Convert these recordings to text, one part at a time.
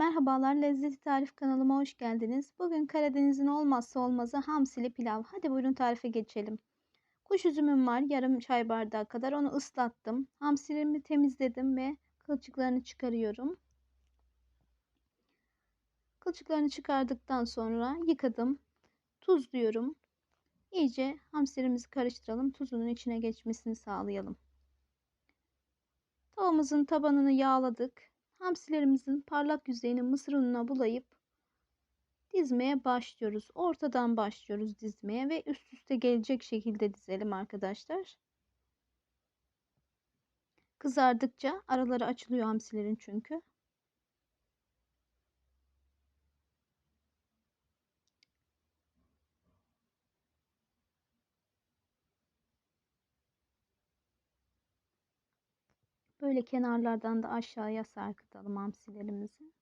Merhabalar, Lezzeti Tarif kanalıma hoş geldiniz. Bugün Karadeniz'in olmazsa olmazı hamsili pilav. Hadi buyurun tarife geçelim. Kuş üzümüm var, yarım çay bardağı kadar. Onu ıslattım. Hamsilerimi temizledim ve kılçıklarını çıkarıyorum. Kılçıklarını çıkardıktan sonra yıkadım. Tuzluyorum. İyice hamsirimizi karıştıralım. Tuzunun içine geçmesini sağlayalım. Tavamızın tabanını yağladık. Hamsilerimizin parlak yüzeyini mısır ununa bulayıp dizmeye başlıyoruz. Ortadan başlıyoruz dizmeye ve üst üste gelecek şekilde dizelim arkadaşlar. Kızardıkça araları açılıyor hamsilerin çünkü. Böyle kenarlardan da aşağıya sarkıtalım hamsilerimizi.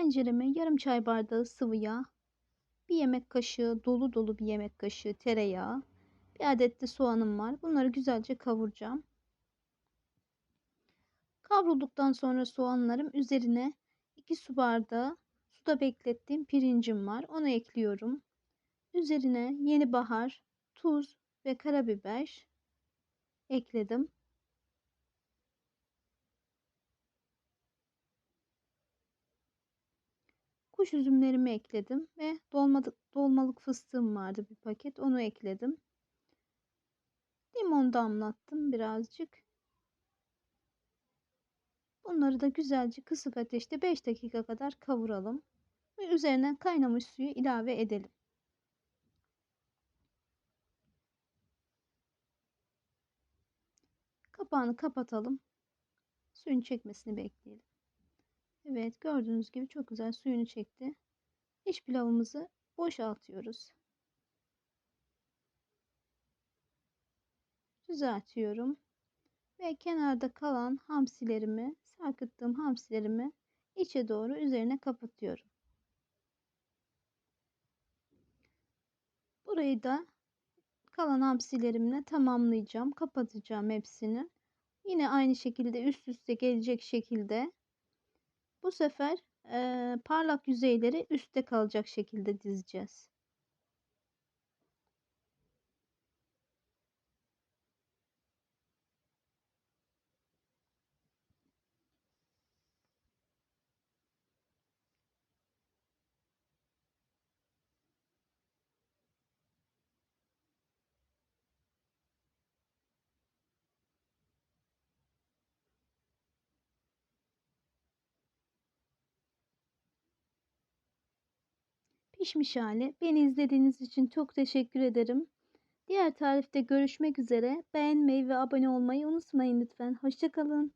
Tencereme yarım çay bardağı sıvı yağ, bir yemek kaşığı dolu dolu bir yemek kaşığı tereyağı, bir adet de soğanım var. Bunları güzelce kavuracağım. Kavrulduktan sonra soğanlarım üzerine 2 su bardağı suda beklettiğim pirincim var. Onu ekliyorum. Üzerine yeni bahar, tuz ve karabiber ekledim. Kuş üzümlerimi ekledim ve dolmalık, dolmalık fıstığım vardı bir paket. Onu ekledim. Limon damlattım birazcık. Bunları da güzelce kısık ateşte 5 dakika kadar kavuralım. Ve üzerine kaynamış suyu ilave edelim. Kapağını kapatalım. Suyun çekmesini bekleyelim. Evet gördüğünüz gibi çok güzel suyunu çekti. İç pilavımızı boşaltıyoruz. Düzeltiyorum. Ve kenarda kalan hamsilerimi, sarkıttığım hamsilerimi içe doğru üzerine kapatıyorum. Burayı da kalan hamsilerimle tamamlayacağım. Kapatacağım hepsini. Yine aynı şekilde üst üste gelecek şekilde bu sefer e, parlak yüzeyleri üstte kalacak şekilde dizeceğiz. Pişmiş hali. Beni izlediğiniz için çok teşekkür ederim. Diğer tarifte görüşmek üzere. Beğenmeyi ve abone olmayı unutmayın lütfen. Hoşçakalın.